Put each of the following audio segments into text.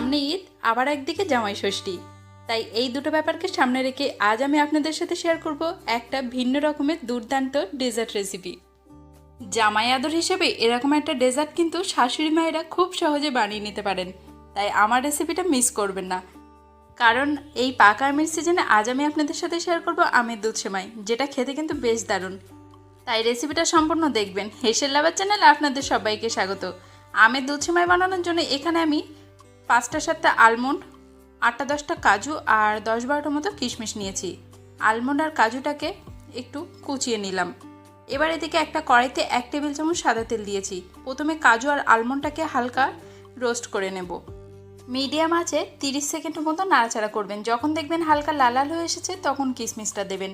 সামনে ঈদ, আবার একদিকে জামাই ষষ্ঠী। তাই এই দুটো ব্যাপারকে সামনে রেখে আজ আমি আপনাদের সাথে শেয়ার করব একটা ভিন্ন রকমের দুর্দান্ত ডেজার্ট রেসিপি জামাই আদর হিসেবে এরকম একটা ডেজার্ট কিন্তু শাশুড়ি মায়েরা খুব সহজে বানিয়ে নিতে পারেন। তাই আমার রেসিপিটা মিস করবেন না। কারণ এই পাকা আমের সিজনে আজ আমি আপনাদের সাথে শেয়ার করব আমের দুধ সেমাই, যেটা খেতে কিন্তু বেশ দারুণ। তাই রেসিপিটা সম্পূর্ণ দেখবেন। হেসেল লাভার চ্যানেলে আপনাদের সবাইকে স্বাগত। আমের দুধ সেমাই বানানোর জন্য এখানে আমি পাঁচটা, সাতটা আলমন্ড আটটা, দশটা কাজু আর দশ বারোটার মতো কিশমিশ নিয়েছি। আলমন্ড আর কাজুটাকে একটু কুচিয়ে নিলাম। এবার এদিকে একটা কড়াইতে এক টেবিল চামচ সাদা তেল দিয়েছি। প্রথমে কাজু আর আলমন্ডটাকে হালকা রোস্ট করে নেব। মিডিয়াম আছে তিরিশ সেকেন্ডের মতো নাড়াচাড়া করবেন। যখন দেখবেন হালকা লাল লাল হয়ে এসেছে, তখন কিশমিশটা দেবেন।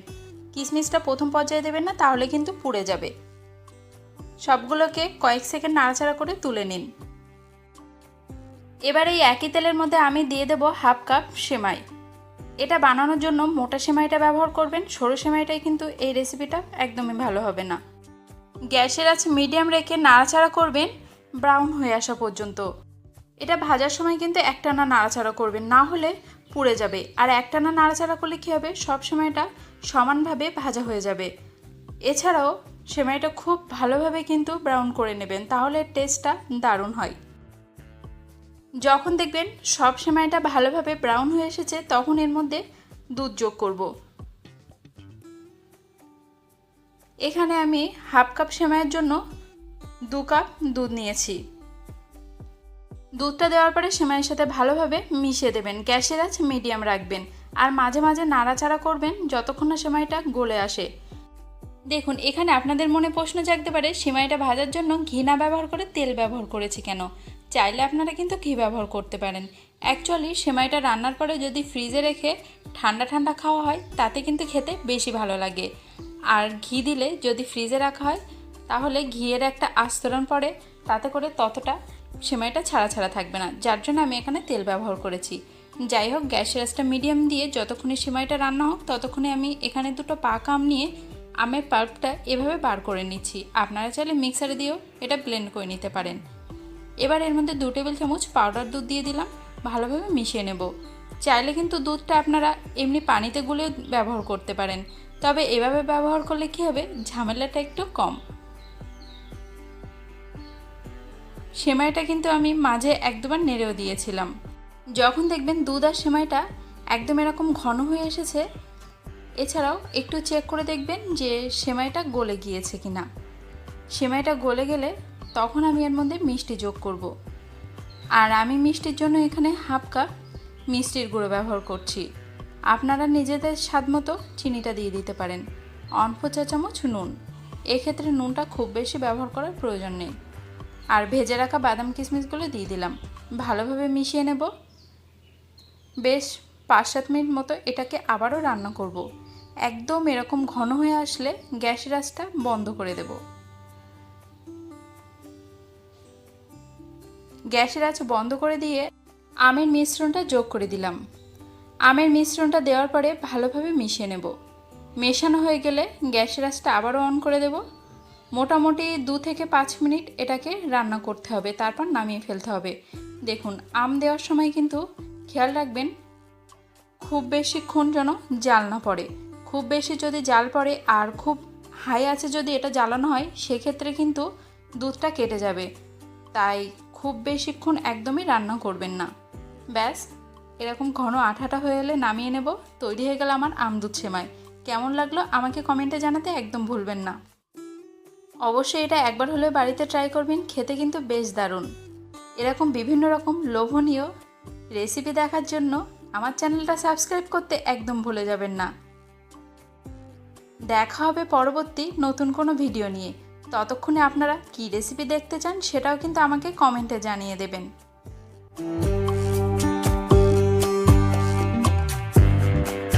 কিশমিশটা প্রথম পর্যায়ে দেবেন না, তাহলে কিন্তু পুড়ে যাবে। সবগুলোকে কয়েক সেকেন্ড নাড়াচাড়া করে তুলে নিন। এবার এই একই তেলের মধ্যে আমি দিয়ে দেব হাফ কাপ সেমাই। এটা বানানোর জন্য মোটা সেমাইটা ব্যবহার করবেন, সরু সেমাইটাই কিন্তু এই রেসিপিটা একদমই ভালো হবে না। গ্যাসের আছে মিডিয়াম রেখে নাড়াচাড়া করবেন ব্রাউন হয়ে আসা পর্যন্ত। এটা ভাজার সময় কিন্তু একটানা নাড়াচাড়া করবেন, না হলে পুড়ে যাবে। আর একটানা নাড়াচাড়া করলে কী হবে? সব সময়টা সমানভাবে ভাজা হয়ে যাবে। এছাড়াও সেমাইটা খুব ভালোভাবে কিন্তু ব্রাউন করে নেবেন, তাহলে টেস্টটা দারুণ হয়। যখন দেখবেন সব সেমাইটা ভালোভাবে ব্রাউন হয়ে এসেছে, তখন এর মধ্যে দুধ যোগ করব। এখানে আমি হাফ কাপ সেমাইয়ের জন্য দু কাপ দুধ নিয়েছি। দুধটা দেওয়ার পরে সেমাইয়ের সাথে ভালোভাবে মিশিয়ে দেবেন। গ্যাসের আঁচ মিডিয়াম রাখবেন আর মাঝে মাঝে নাড়াচাড়া করবেন যতক্ষণ না সেমাইটা গলে আসে। দেখুন, এখানে আপনাদের মনে প্রশ্ন জাগতে পারে, সেমাইটা ভাজার জন্য ঘি না ব্যবহার করে তেল ব্যবহার করেছি কেন? চাইলে আপনারা কিন্তু ঘি ব্যবহার করতে পারেন। অ্যাকচুয়ালি সেমাইটা রান্নার পরে যদি ফ্রিজে রেখে ঠান্ডা ঠান্ডা খাওয়া হয়, তাতে কিন্তু খেতে বেশি ভালো লাগে। আর ঘি দিলে যদি ফ্রিজে রাখা হয়, তাহলে ঘিয়ের একটা আস্তরণ পড়ে, তাতে করে ততটা সেমাইটা ছাড়া ছাড়া থাকবে না। যার জন্য আমি এখানে তেল ব্যবহার করেছি। যাই হোক গ্যাসের আঁচটা মিডিয়াম দিয়ে যতক্ষণে সেমাইটা রান্না হোক, ততক্ষণে আমি এখানে দুটো পাক আম নিয়ে আমের পাল্পটা এভাবে বার করে নিচ্ছি। আপনারা চাইলে মিক্সারে দিয়েও এটা ব্লেন্ড করে নিতে পারেন। এবার এর মধ্যে দু টেবিল চামচ পাউডার দুধ দিয়ে দিলাম। ভালোভাবে মিশিয়ে নেব। চাইলে কিন্তু দুধটা আপনারা এমনি পানিতে গুলে ব্যবহার করতে পারেন। তবে এভাবে ব্যবহার করলে কী হবে? ঝামেলাটা একটু কম। সেমাইটা কিন্তু আমি মাঝে এক দুবার নেড়েও দিয়েছিলাম। যখন দেখবেন দুধ আর সেমাইটা একদম এরকম ঘন হয়ে এসেছে, এছাড়াও একটু চেক করে দেখবেন যে সেমাইটা গলে গিয়েছে কি না সেমাইটা গলে গেলে তখন আমি এর মধ্যে মিষ্টি যোগ করব। আর আমি মিষ্টির জন্য এখানে হাফ কাপ মিষ্টির গুঁড়ো ব্যবহার করছি। আপনারা নিজেদের স্বাদ মতো চিনিটা দিয়ে দিতে পারেন। অল্প চা চামচ নুন। এক্ষেত্রে নুনটা খুব বেশি ব্যবহার করার প্রয়োজন নেই। আর ভেজে রাখা বাদাম কিশমিশগুলো দিয়ে দিলাম। ভালোভাবে মিশিয়ে নেব। বেশ পাঁচ সাত মিনিট মতো এটাকে আবারও রান্না করব। একদম এরকম ঘন হয়ে আসলে গ্যাসের আঁচটা বন্ধ করে দেব। গ্যাসের আঁচ বন্ধ করে দিয়ে আমের মিশ্রণটা যোগ করে দিলাম। আমের মিশ্রণটা দেওয়ার পরে ভালোভাবে মিশিয়ে নেব। মেশানো হয়ে গেলে গ্যাসের আঁচটা আবারও অন করে দেব। মোটামুটি দু থেকে পাঁচ মিনিট এটাকে রান্না করতে হবে, তারপর নামিয়ে ফেলতে হবে। দেখুন, আম দেওয়ার সময় কিন্তু খেয়াল রাখবেন, খুব বেশিক্ষণ যেন জাল না পড়ে। খুব বেশি যদি জাল পড়ে আর খুব হাই আছে যদি এটা জ্বালানো হয়, সেক্ষেত্রে কিন্তু দুধটা কেটে যাবে। তাই খুব বেশিক্ষণ একদমই রান্না করবেন না। ব্যাস, এরকম ঘন আঠাটা হয়ে এলে নামিয়ে নেব। তৈরি হয়ে গেল আমার আম দুধ সেমাই। কেমন লাগল আমাকে কমেন্টে জানাতে একদম ভুলবেন না। অবশ্যই এটা একবার হলেও বাড়িতে ট্রাই করবেন, খেতে কিন্তু বেশ দারুণ। এরকম বিভিন্ন রকম লোভনীয় রেসিপি দেখার জন্য আমার চ্যানেলটা সাবস্ক্রাইব করতে একদম ভুলে যাবেন না। দেখা হবে পরবর্তী নতুন কোনো ভিডিও নিয়ে। ততক্ষণে আপনারা কি রেসিপি দেখতে চান সেটাও কিন্তু আমাকে কমেন্টে জানিয়ে দেবেন।